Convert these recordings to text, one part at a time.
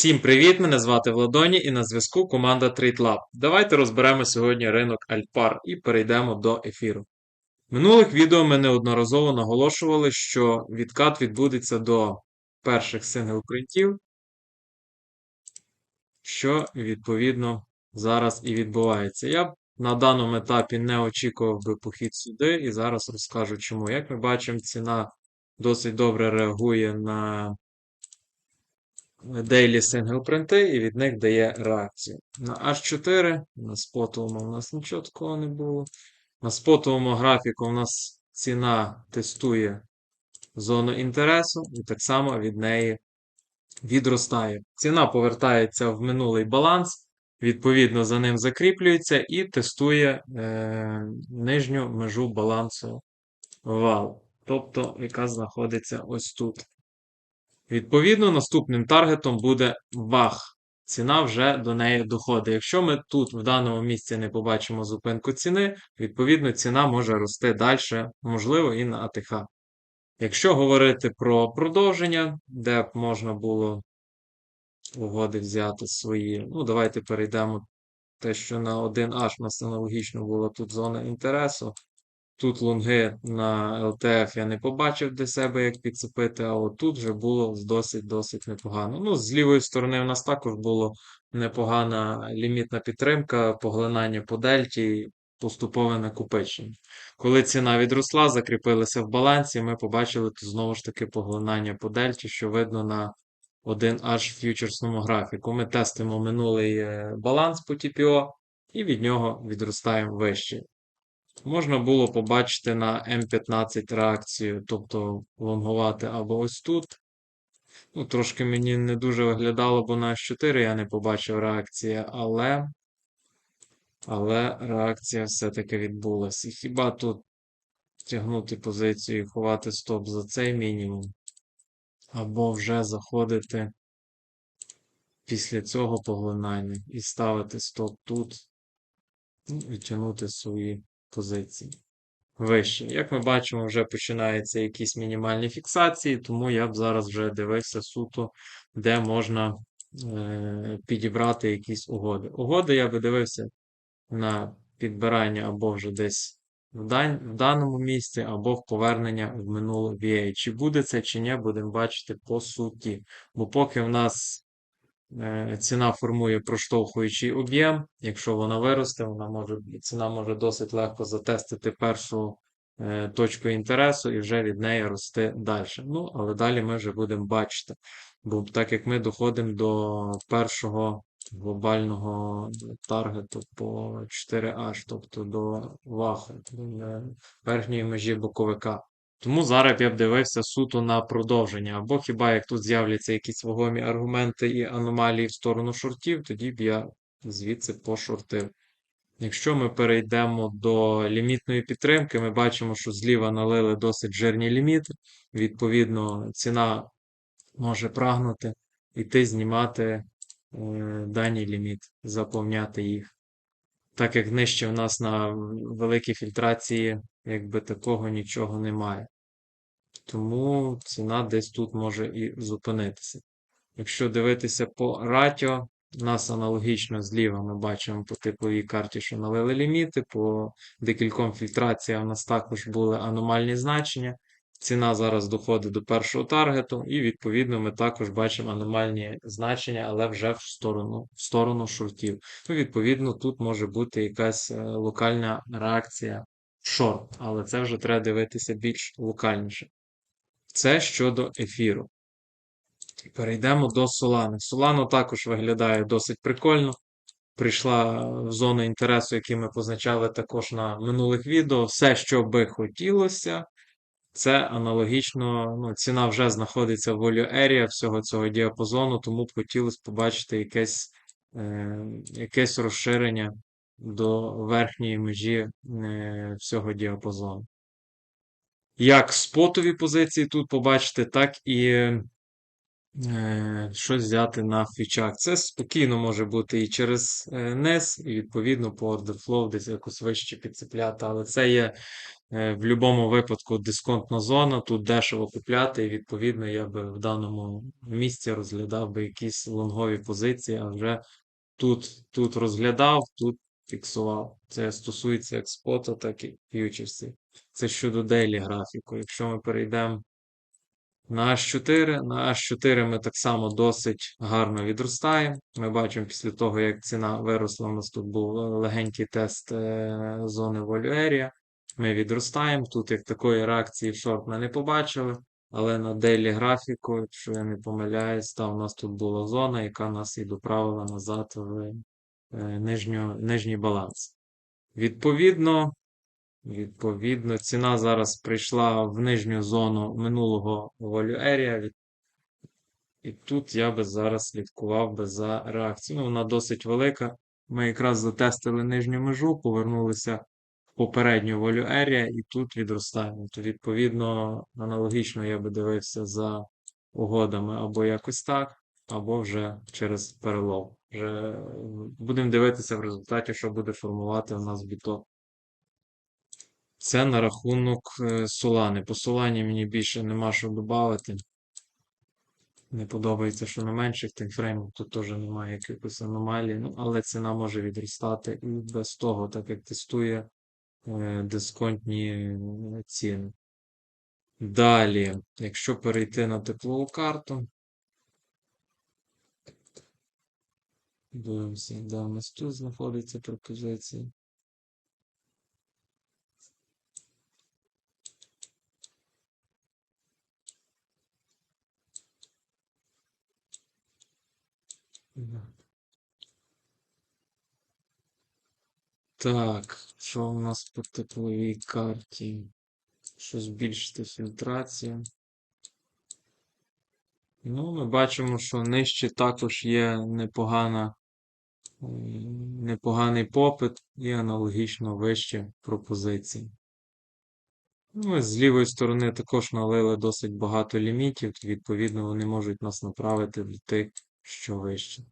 Всім привіт! Мене звати Владоні і на зв'язку команда TradeLab. Давайте розберемо сьогодні ринок Альпар і перейдемо до ефіру. В минулих відео ми неодноразово наголошували, що відкат відбудеться до перших сингл-принтів, що відповідно зараз і відбувається. Я на даному етапі не очікував би похід сюди, і зараз розкажу чому. Як ми бачимо, ціна досить добре реагує на Daily Single принти і від них дає реакцію. На H4, на спотовому у нас нічого такого не було. На спотовому графіку у нас ціна тестує зону інтересу, і так само від неї відростає. Ціна повертається в минулий баланс, відповідно, за ним закріплюється і тестує е, нижню межу балансу вал, тобто яка знаходиться ось тут. Відповідно, наступним таргетом буде ваг. Ціна вже до неї доходить. Якщо ми тут в даному місці не побачимо зупинку ціни, відповідно, ціна може рости далі, можливо, і на АТХ. Якщо говорити про продовження, де б можна було угоди взяти свої, ну, давайте перейдемо те, що на 1H у нас аналогічно була тут зона інтересу. Тут лонги на ЛТФ я не побачив для себе, як підцепити, а от тут вже було досить-досить непогано. Ну, з лівої сторони, у нас також була непогана лімітна підтримка, поглинання по дельті, поступове накопичення. Коли ціна відросла, закріпилася в балансі, ми побачили тут знову ж таки поглинання по дельті, що видно на 1H ф'ючерсному графіку. Ми тестимо минулий е, баланс по TPO і від нього відростаємо вище. Можна було побачити на М15 реакцію, тобто лонгувати або ось тут. Ну, Трошки мені не дуже виглядало, бо на H4 я не побачив реакції, але але реакція все-таки відбулася. І хіба тут тягнути позицію і ховати стоп за цей мінімум, або вже заходити після цього поглинання і ставити стоп тут, ну, і тягнути свої позиції вище. Як ми бачимо, вже починаються якісь мінімальні фіксації, тому я б зараз вже дивився суто, де можна е, підібрати якісь угоди. Угоди я би дивився на підбирання або вже десь в, дан в даному місці, або в повернення в минуле VA. Чи буде це, чи ні, будемо бачити по суті. Бо поки в нас ціна формує проштовхуючий об'єм. Якщо вона виросте, вона може, ціна може досить легко затестити першу е, точку інтересу і вже від неї рости далі. Ну, але далі ми вже будемо бачити. Бо так як ми доходимо до першого глобального таргету по 4H, тобто до вахи, до верхньої межі боковика. Тому зараз я б дивився суто на продовження. Або хіба як тут з'являться якісь вагомі аргументи і аномалії в сторону шортів, тоді б я звідси пошортив. Якщо ми перейдемо до лімітної підтримки, ми бачимо, що зліва налили досить жирні ліміти. Відповідно, ціна може прагнути іти знімати е, даний ліміт, заповняти їх. Так як нижче в нас на великій фільтрації, якби такого нічого немає. Тому ціна десь тут може і зупинитися. Якщо дивитися по ратіо, у нас аналогічно зліва ми бачимо по типовій карті, що налили ліміти, по декільком фільтраціям у нас також були аномальні значення. Ціна зараз доходить до першого таргету, і, відповідно, ми також бачимо аномальні значення, але вже в сторону в сторону шортів. Ну, Відповідно, тут може бути якась е, локальна реакція шорт, але це вже треба дивитися більш локальніше. Це щодо ефіру. Перейдемо до Solana. Solana також виглядає досить прикольно. Прийшла в зону інтересу, які ми позначали також на минулих відео. Все, що би хотілося, це аналогічно. ну, Ціна вже знаходиться в Value Area всього цього діапазону, тому б хотілося побачити якесь е, якесь розширення до верхньої межі е, всього діапазону. Як спотові позиції тут побачите, так і щось взяти на фічах. Це спокійно може бути і через е, низ, і відповідно по flow десь якось вище підцепляти, але це є е, в будь-якому випадку дисконтна зона, тут дешево купляти, і відповідно я би в даному місці розглядав би якісь лонгові позиції, а вже тут, тут розглядав, тут фіксував. Це стосується як споту, так і фьючерсів. Це щодо дейлі графіку. Якщо ми перейдемо на H4, на H4 ми так само досить гарно відростаємо. Ми бачимо після того, як ціна виросла, у нас тут був легенький тест е, зони Area. Ми відростаємо. Тут як такої реакції в шорт ми не побачили. Але на дейлі графіку, якщо я не помиляюсь, там у нас тут була зона, яка нас і доправила назад в е, нижню, нижній баланс. Відповідно, Відповідно, ціна зараз прийшла в нижню зону минулого value І тут я би зараз слідкував би за реакцією. Ну, вона досить велика. Ми якраз затестили нижню межу, повернулися в попередню value area і тут відростаємо. То, відповідно, аналогічно я би дивився за угодами або якось так, або вже через перелов. Вже будемо дивитися в результаті, що буде формувати у нас біток. Це на рахунок е, Солани. По Солані мені більше нема що додати. Не подобається, що на менших таймфреймах тут теж немає якихось аномалій. Ну, але ціна може відростати і без того, так як тестує е, дисконтні е, ціни. Далі, якщо перейти на теплову карту, дивимося, де у нас тут знаходиться пропозиція. Так, що у нас по тепловій карті? Що збільшити фільтрацію? Ну, ми бачимо, що нижче також є непогана, непоганий попит і аналогічно вищі пропозиції. Ну, з лівої сторони також налили досить багато лімітів, відповідно, вони можуть нас направити до тих, що вище.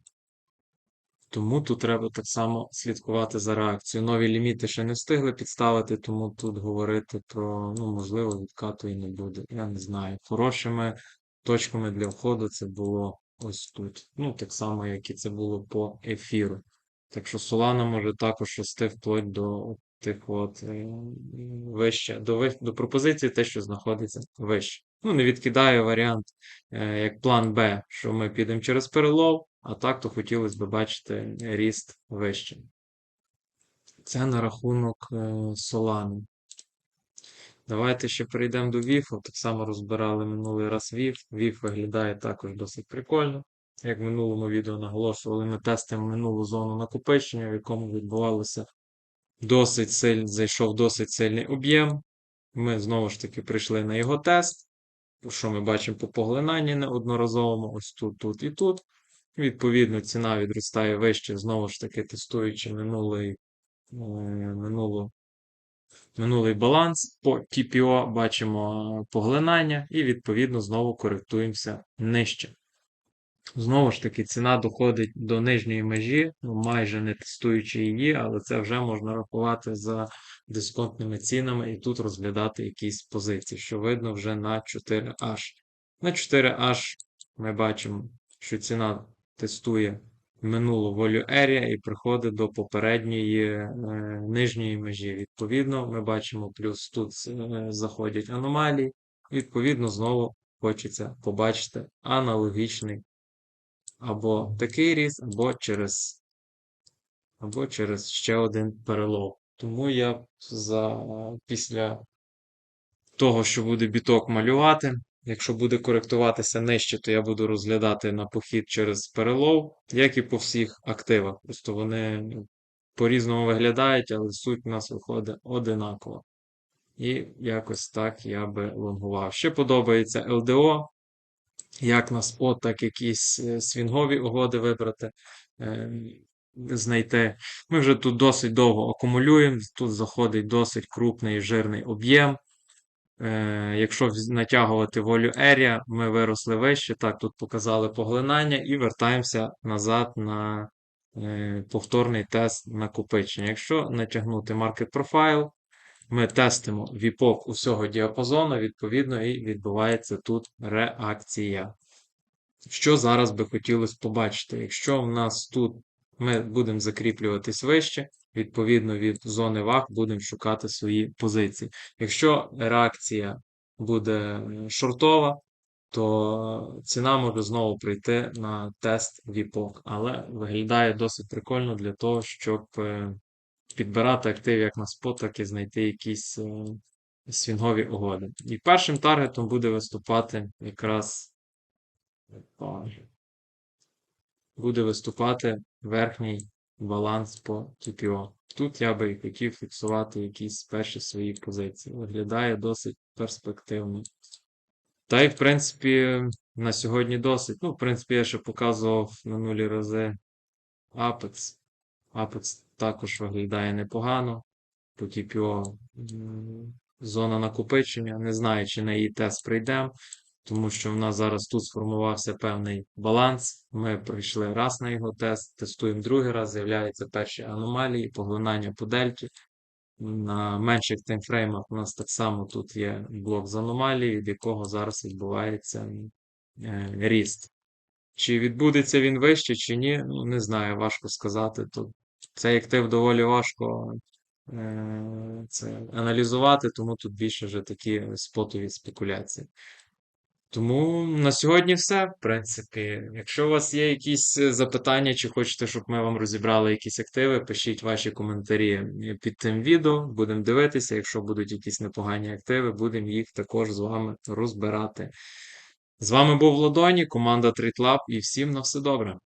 Тому тут треба так само слідкувати за реакцією. Нові ліміти ще не встигли підставити, тому тут говорити про, ну, можливо, відкату і не буде. Я не знаю. Хорошими точками для входу це було ось тут. Ну, так само, як і це було по ефіру. Так що Solana може також рости вплоть до тих от е, вище, до, до пропозиції, те, що знаходиться вище. Ну, не відкидаю варіант, е, як план Б, що ми підемо через перелов, а так то хотілося б бачити ріст вище. Це на рахунок е, Solana. Давайте ще перейдемо до VIF. Так само розбирали минулий раз VIF. VIF виглядає також досить прикольно. Як в минулому відео наголошували, ми тестимо минулу зону накопичення, в якому відбувалося досить сильний, зайшов досить сильний об'єм. Ми знову ж таки прийшли на його тест. Що ми бачимо по поглинанні неодноразовому, ось тут, тут і тут. Відповідно, ціна відростає вище, знову ж таки, тестуючи минулий, е, минулу Минулий баланс по TPO бачимо поглинання і, відповідно, знову коректуємося нижче. Знову ж таки, ціна доходить до нижньої межі, ну, майже не тестуючи її, але це вже можна рахувати за дисконтними цінами і тут розглядати якісь позиції, що видно вже на 4H. На 4H ми бачимо, що ціна тестує минулу волю area і приходить до попередньої е, нижньої межі. Відповідно, ми бачимо, плюс тут е, заходять аномалії. Відповідно, знову хочеться побачити аналогічний або такий ріст, або через, або через ще один перелов. Тому я за після того, що буде біток малювати. Якщо буде коректуватися нижче, то я буду розглядати на похід через перелов, як і по всіх активах. Просто вони ну, по-різному виглядають, але суть у нас виходить одинаково. І якось так я би лонгував. Ще подобається LDO, як на спот, так якісь е, свінгові угоди вибрати, е, знайти. Ми вже тут досить довго акумулюємо, тут заходить досить крупний жирний об'єм. Е, якщо натягувати волю Area, ми виросли вище. Так, тут показали поглинання і вертаємося назад на повторний тест накопичення. Якщо натягнути Market Profile, ми тестимо віпок усього діапазону, відповідно, і відбувається тут реакція. Що зараз би хотілося побачити? Якщо в нас тут ми будемо закріплюватись вище, відповідно від зони ваг будемо шукати свої позиції. Якщо реакція буде шортова, то ціна може знову прийти на тест віпок, але виглядає досить прикольно для того, щоб е, підбирати активи як на спот, так і знайти якісь е, свінгові угоди. І першим таргетом буде виступати якраз буде виступати верхній баланс по TPO. Тут я би хотів фіксувати якісь перші свої позиції. Виглядає досить перспективно. Та й, в принципі, на сьогодні досить. Ну, в принципі, я ще показував минулі рази Apex. Apex також виглядає непогано. По TPO зона накопичення. Не знаю, чи на її тест прийдемо, тому що в нас зараз тут сформувався певний баланс. Ми пройшли раз на його тест, тестуємо другий раз, з'являються перші аномалії, поглинання по дельті. На менших таймфреймах у нас так само тут є блок з аномалії, від якого зараз відбувається е, ріст. Чи відбудеться він вище, чи ні, ну не знаю, важко сказати. Тут цей актив доволі важко е, це аналізувати, тому тут більше вже такі спотові спекуляції. Тому на сьогодні все, в принципі. Якщо у вас є якісь е, запитання, чи хочете, щоб ми вам розібрали якісь активи, пишіть ваші коментарі е, під тим відео, будемо дивитися. Якщо будуть якісь непогані активи, будемо їх також з вами розбирати. З вами був Ладоні, команда TradeLab і всім на все добре.